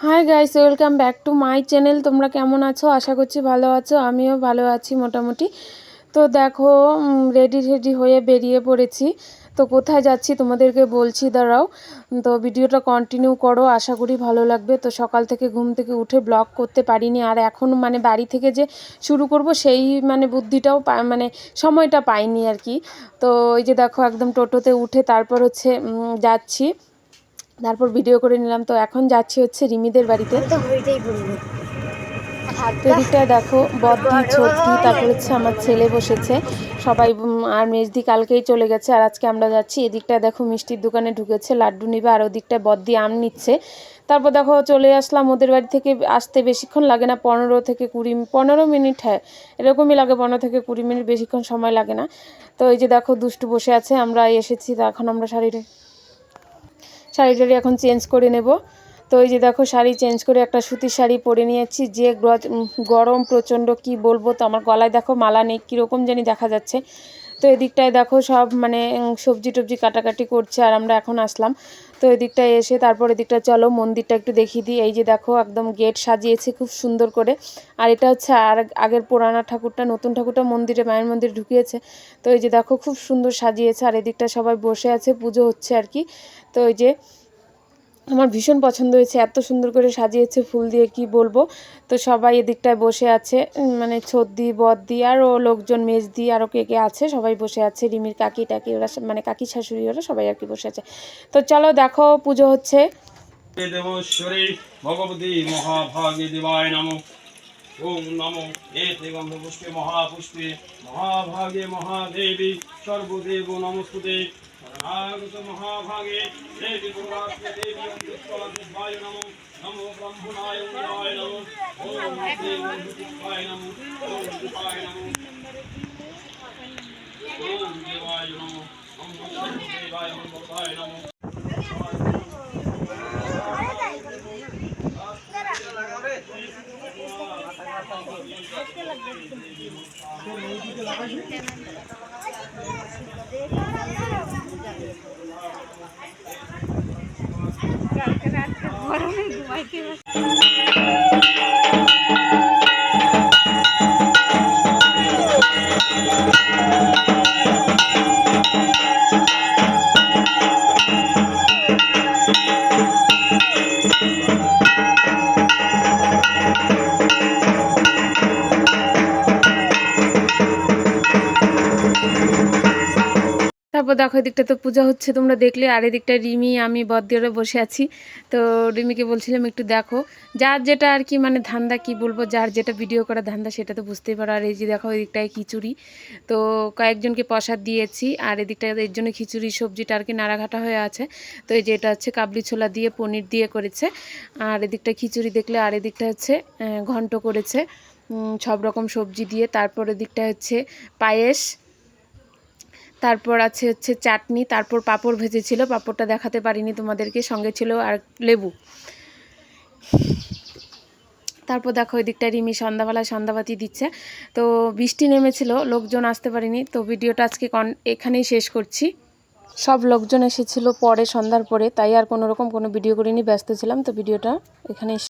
Hi guys welcome back to my channel তোমরা কেমন আছো? আশা করছি ভালো আছো। আমিও ভালো আছি মোটামুটি। তো দেখো রেডি রেডি হয়ে বেরিয়ে পড়েছি। তো কোথায় যাচ্ছি তোমাদেরকে বলছি, দাঁড়াও। তো ভিডিওটা কন্টিনিউ করো, আশা করি ভালো লাগবে। তো সকাল থেকে ঘুম থেকে উঠে ব্লগ করতে পারিনি। আর এখন মানে বাড়ি থেকে যে শুরু করব, সেই মানে বুদ্ধিটাও মানে সময়টা পাইনি আর কি। তো এই যে দেখো, একদম টোটোতে উঠে তারপর হচ্ছে যাচ্ছি। তারপর ভিডিও করে নিলাম। তো এখন যাচ্ছি হচ্ছে রিমিদের বাড়িতে। এদিকটায় দেখো বদ্দি ছদ্দি তারপর হচ্ছে আমার ছেলে বসেছে। সবাই আর মেজদি কালকেই চলে গেছে আর আজকে আমরা যাচ্ছি। এদিকটায় দেখো মিষ্টির দোকানে ঢুকেছে লাড্ডু নিবে আর ওদিকটায় বদ্দি আম নিচ্ছে। তারপর দেখো চলে আসলাম ওদের বাড়ি থেকে আসতে বেশিক্ষণ লাগে না পনেরো থেকে কুড়ি পনেরো মিনিট হ্যাঁ এরকমই লাগে পনেরো থেকে কুড়ি মিনিট বেশিক্ষণ সময় লাগে না। তো এই যে দেখো দুষ্টু বসে আছে আমরা এসেছি তো এখন আমরা শাড়িটা শাড়ি টাড়ি এখন চেঞ্জ করে নেব। তো এই যে দেখো, শাড়ি চেঞ্জ করে একটা সুতির শাড়ি পরে নিয়েছি। যে গ্র- গরম প্রচণ্ড, কি বলব? তো আমার গলায় দেখো মালা নেই, কীরকম জানি দেখা যাচ্ছে। তো এদিকটায় দেখো সব মানে সবজি টবজি কাটাকাটি করছে আর আমরা এখন আসলাম। তো এদিকটায় এসে তারপর এদিকটা চলো, মন্দিরটা একটু দেখিয়ে দিই। এই যে দেখো একদম গেট সাজিয়েছে খুব সুন্দর করে। আর এটা হচ্ছে আর আগের পুরানা ঠাকুরটা, নতুন ঠাকুরটা মন্দিরে, মায়ের মন্দির ঢুকিয়েছে। তো এই যে দেখো খুব সুন্দর সাজিয়েছে আর এদিকটা সবাই বসে আছে, পুজো হচ্ছে আর কি। তো এই যে আমার ভীষণ পছন্দ হয়েছে, এত সুন্দর করে সাজিয়েছে ফুল দিয়ে, কি বলব? তো সবাই এদিকটায় বসে আছে মানে ছদ্দি, বদ্দি আরও লোকজন মেজ মেজদি আরও কে কে আছে, সবাই বসে আছে, রিমির কাকি টাকি, ওরা মানে কাকি শাশুড়ি ওরা সবাই আর কি বসে আছে। তো চলো দেখো, পুজো হচ্ছে। ওম নমো। মহাপুষ্পে। মহাভাগে মহাদেবী সর্বদেব নমস্তুতে শরণাগত মহাভাগে দেবী দুর্গাস্তে দেবী অমৃতকলায় নমো নমো ব্রহ্মণায় দেবায় নমো ওম দেব দেবায় নমো ওম দেবায় নমো ওম দেবায় নমো ওম দেবায় দেবায় নমো তারপর দেখো, এদিকটা তো পূজা হচ্ছে, তোমরা দেখলে, আর এদিকটা রিমি, আমি বদ্দিওরা বসে আছি। তো রিমিকে বলছিলাম, একটু দেখো। যার যেটা আর কি মানে ধান্দা, কি বলব, যার যেটা ভিডিও করা ধান্দা, সেটা তো বুঝতেই পারো। আর এই যে দেখো, এদিকটায় খিচুড়ি। তো কয়েকজনকে প্রসাদ দিয়েছি, আর এদিকটা এর জন্য খিচুড়ি, সবজিটা আর কি নাড়াঘাটা হয়ে আছে। তো এই যে এটা হচ্ছে কাবলি ছোলা দিয়ে, পনির দিয়ে করেছে। আর এদিকটা খিচুড়ি দেখলে, আর এদিকটা হচ্ছে ঘন্ট করেছে। সব রকম সবজি দিয়ে। তারপর এদিকটা হচ্ছে পায়েস তারপর আছে হচ্ছে চাটনি, তারপর পাঁপড় ভেজেছিল, পাঁপড়টা দেখাতে পারিনি তোমাদেরকে, সঙ্গে ছিল আর লেবু। তারপর দেখো ওই দিকটা রিমি সন্ধ্যাবেলায় সন্ধ্যাবাতি দিচ্ছে। তো বৃষ্টি নেমেছিল, লোকজন আসতে পারিনি, তো ভিডিওটা আজকে এখানেই শেষ করছি। সব লোকজন এসেছিল পরে, সন্ধ্যার পরে, তাই আর কোনো রকম কোনো ভিডিও করিনি, ব্যস্ত ছিলাম, তো ভিডিওটা এখানেই